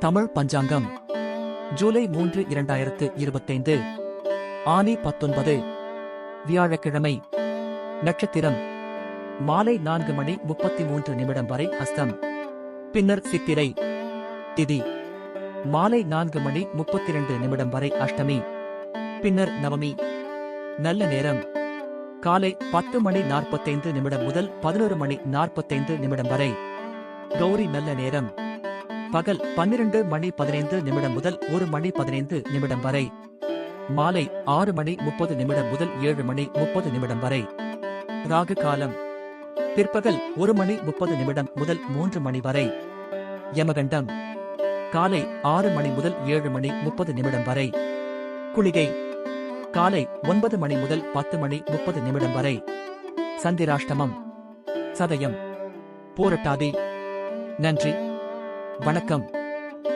தமிழ் பஞ்சாங்கம். ஜூலை மூன்று இரண்டாயிரத்து இருபத்தைந்து. ஆனி பத்தொன்பது. வியாழக்கிழமை. நட்சத்திரம். மாலை நான்கு மணி முப்பத்தி மூன்று நிமிடம் வரை அஸ்தம் பின்னர் சித்திரை. திதி. மாலை நான்கு மணி முப்பத்தி இரண்டு நிமிடம் வரை அஷ்டமி. பின்னர் நவமி. நல்ல நேரம். காலை பத்து மணி நாற்பத்தைந்து நிமிடம் முதல் பதினோரு மணி நாற்பத்தைந்து நிமிடம் வரை. கௌரி நல்ல நேரம். பகல் பன்னிரண்டு மணி பதினைந்து நிமிடம் முதல் ஒரு மணி பதினைந்து நிமிடம் வரை. மாலை ஆறு மணி முப்பது நிமிடம் முதல் ஏழு மணி முப்பது நிமிடம் வரை. ராகு காலம். பிற்பகல் ஒரு மணி முப்பது நிமிடம் முதல் மூன்று மணி வரை. யமகண்டம். காலை ஆறு மணி முதல் ஏழு மணி முப்பது நிமிடம் வரை. குளிகை. காலை ஒன்பது மணி முதல் பத்து மணி முப்பது நிமிடம் வரை. சந்திராஷ்டமம். சதயம். பூரட்டாதி. நன்றி. வணக்கம்.